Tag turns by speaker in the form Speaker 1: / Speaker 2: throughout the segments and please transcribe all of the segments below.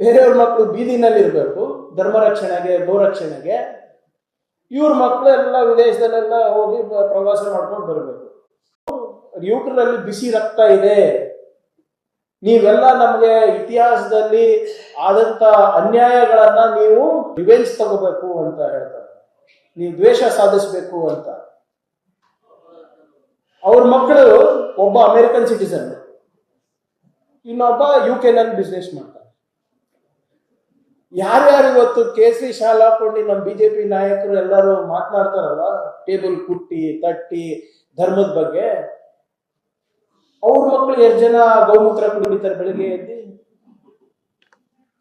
Speaker 1: ಬೇರೆಯವ್ರ ಮಕ್ಕಳು ಬೀದಿನಲ್ಲಿ ಇರಬೇಕು ಧರ್ಮ ರಕ್ಷಣೆಗೆ ಗೋರಕ್ಷಣೆಗೆ, ಇವ್ರ ಮಕ್ಕಳು ಎಲ್ಲ ವಿದೇಶದಲ್ಲೆಲ್ಲ ಹೋಗಿ ಪ್ರವಾಸ ಮಾಡ್ಕೊಂಡು ಬರಬೇಕು. ಯೂಟ್ರಲ್ಲಿ ಬಿಸಿ ರಕ್ತ ಇದೆ. ನೀವೆಲ್ಲ ನಮಗೆ ಇತಿಹಾಸದಲ್ಲಿ ಆದಂತ ಅನ್ಯಾಯಗಳನ್ನ ನೀವು ರಿವೆಂಜ್ ತಗೋಬೇಕು ಅಂತ ಹೇಳ್ತಾರೆ. ನೀವು ದ್ವೇಷ ಸಾಧಿಸಬೇಕು ಅಂತ. ಅವ್ರ ಮಕ್ಕಳು ಒಬ್ಬ ಅಮೆರಿಕನ್ ಸಿಟಿಸನ್. ಇನ್ನೊಬ್ಬ ಯು ಕೆ ನಲ್ಲಿ ಬಿಸ್ನೆಸ್ ಮಾಡ್ತಾನೆ. ಯಾರ್ಯಾರು ಇವತ್ತು ಕೇಸರಿ ಶಾಲ್ ಹಾಕೊಂಡು ನಮ್ಮ ಬಿಜೆಪಿ ನಾಯಕರು ಎಲ್ಲರೂ ಮಾತನಾಡ್ತಾರಲ್ಲ? ಟೇಬಲ್ ಕುಟ್ಟಿ, ತಟ್ಟಿ, ಧರ್ಮದ ಬಗ್ಗೆ. ಅವ್ರ ಮಕ್ಕಳು ಎಷ್ಟು ಜನ ಗೌಮೂತ್ರ ಕುಡಿತಾರೆ ಬೆಳಿಗ್ಗೆ ಎದ್ದು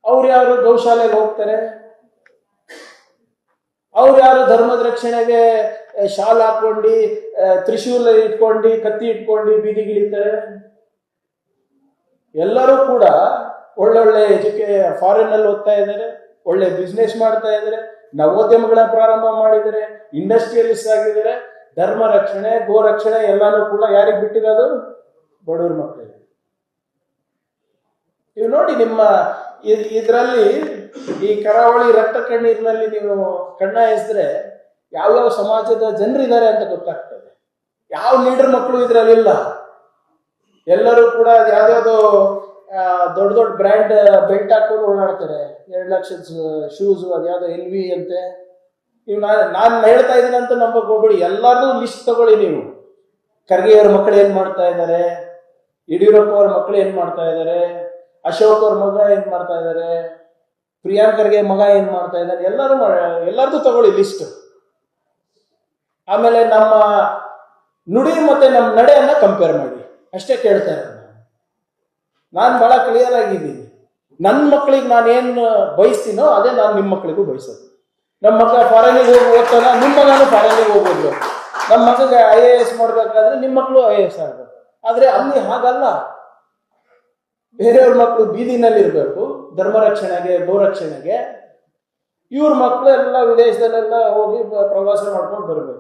Speaker 1: ಅವ್ರು ಯಾರು ಗೌಶಾಲೆಗೆ ಹೋಗ್ತಾರೆ? ಅವ್ರು ಯಾರು ಧರ್ಮದ ರಕ್ಷಣೆಗೆ ಶಾಲ್ ಹಾಕೊಂಡು ತ್ರಿಶೂಲ ಇಟ್ಕೊಂಡು, ಕತ್ತಿ ಇಟ್ಕೊಂಡು ಬೀದಿಗಿಳಿತಾರೆ? ಎಲ್ಲರೂ ಕೂಡ ಒಳ್ಳೊಳ್ಳೆ ಎಜುಕೇ ಫಾರಿನ್ ಅಲ್ಲಿ ಓದ್ತಾ ಇದ್ದಾರೆ, ಒಳ್ಳೆ ಬಿಸ್ನೆಸ್ ಮಾಡ್ತಾ ಇದ್ದಾರೆ ನವೋದ್ಯಮಗಳ ಪ್ರಾರಂಭ ಮಾಡಿದರೆ ಇಂಡಸ್ಟ್ರಿಯಲಿಸ್ಟ್ ಆಗಿದ್ದಾರೆ, ಧರ್ಮ ರಕ್ಷಣೆ, ಗೋ ರಕ್ಷಣೆ ಎಲ್ಲಾನು ಕೂಡ ಯಾರಿಗೆ ಬಿಟ್ಟಿರೋದು ಬಡವ್ರ ಮಕ್ಕಳಿಗೆ ನೀವು ನೋಡಿ ನಿಮ್ಮ ಇದರಲ್ಲಿ ಇದ್ರಲ್ಲಿ ಈ ಕರಾವಳಿ ರಕ್ತ ಕಣ್ಣೀರಿನಲ್ಲಿ ನೀವು ಕಣ್ಣ ಎಸ್ದ್ರೆ ಯಾವ್ಯಾವ ಸಮಾಜದ ಜನರಿದ್ದಾರೆ ಅಂತ ಗೊತ್ತಾಗ್ತದೆ. ಯಾವ ಲೀಡರ್ ಮಕ್ಕಳು ಇದ್ರಲ್ಲಿಲ್ಲ ಎಲ್ಲರೂ ಕೂಡ ಯಾವ್ದಾವ್ದು ದೊಡ್ಡ ದೊಡ್ಡ ಬ್ರ್ಯಾಂಡ್ ಬೆಲ್ಟ್ ಹಾಕೊಂಡು ಓಡಾಡ್ತಾರೆ. ಎರಡು ಲಕ್ಷದ ಶೂಸ್ ಅದ್ಯಾವುದೋ ಎಲ್ ವಿ ಅಂತೆ. ನೀವು ನಾನು ಹೇಳ್ತಾ ಇದ್ದೀನಿ ಅಂತ ನಂಬಕ್ ಹೋಗ್ಬೇಡಿ. ಎಲ್ಲಾರ್ದು ಲಿಸ್ಟ್ ತಗೊಳ್ಳಿ ನೀವು. ಖರ್ಗೆ ಅವ್ರ ಮಕ್ಕಳು ಏನ್ ಮಾಡ್ತಾ ಇದ್ದಾರೆ? ಯಡಿಯೂರಪ್ಪ ಅವ್ರ ಮಕ್ಕಳು ಏನ್ ಮಾಡ್ತಾ ಇದ್ದಾರೆ? ಅಶೋಕ್ ಅವ್ರ ಮಗ ಏನ್ ಮಾಡ್ತಾ ಇದ್ದಾರೆ? ಪ್ರಿಯಾಂಕರ್ಗೆ ಮಗ ಏನ್ ಮಾಡ್ತಾ ಇದ್ದಾರೆ? ಎಲ್ಲರೂ ಎಲ್ಲಾರ್ದು ತಗೊಳ್ಳಿ ಲಿಸ್ಟ್ ಆಮೇಲೆ ನಮ್ಮ ನುಡಿ ಮತ್ತೆ ನಮ್ಮ ನಡೆಯನ್ನ ಕಂಪೇರ್ ಮಾಡಿ. ಅಷ್ಟೇ ಕೇಳ್ತಾ ಇರೋದು. ನಾನು. ಬಹಳ ಕ್ಲಿಯರ್ ಆಗಿದ್ದೀನಿ. ನನ್ನ ಮಕ್ಕಳಿಗೆ ನಾನು ಏನು ಬಯಸ್ತೀನೋ ಅದೇ ನಾನು ನಿಮ್ಮ ಮಕ್ಕಳಿಗೂ ಬಯಸೋದು. ನಮ್ಮ ಮಗ ಫಾರಿನಿಗೆ ಹೋಗಿ ಓದ್ತಾನ ನಿಮ್ಮ ಮಗನೂ ಫಾರಿನಿಗೆ ಹೋಗೋದು ನಮ್ಮ ಮಗಗೆ ಐ ಎ ಎಸ್ ಮಾಡ್ಬೇಕಾದ್ರೆ ನಿಮ್ಮ ಮಕ್ಕಳು ಐ ಎ ಎಸ್ ಆಗ್ಬೇಕು. ಆದ್ರೆ ಅಲ್ಲಿ ಹಾಗಲ್ಲ. ಬೇರೆಯವ್ರ ಮಕ್ಕಳು ಬೀದಿನಲ್ಲಿ ಇರಬೇಕು ಧರ್ಮ ರಕ್ಷಣೆಗೆ ಗೋರಕ್ಷಣೆಗೆ. ಇವ್ರ ಮಕ್ಕಳು ಎಲ್ಲ ವಿದೇಶದಲ್ಲೆಲ್ಲ ಹೋಗಿ ಪ್ರವಾಸ ಮಾಡ್ಕೊಂಡು ಬರಬೇಕು.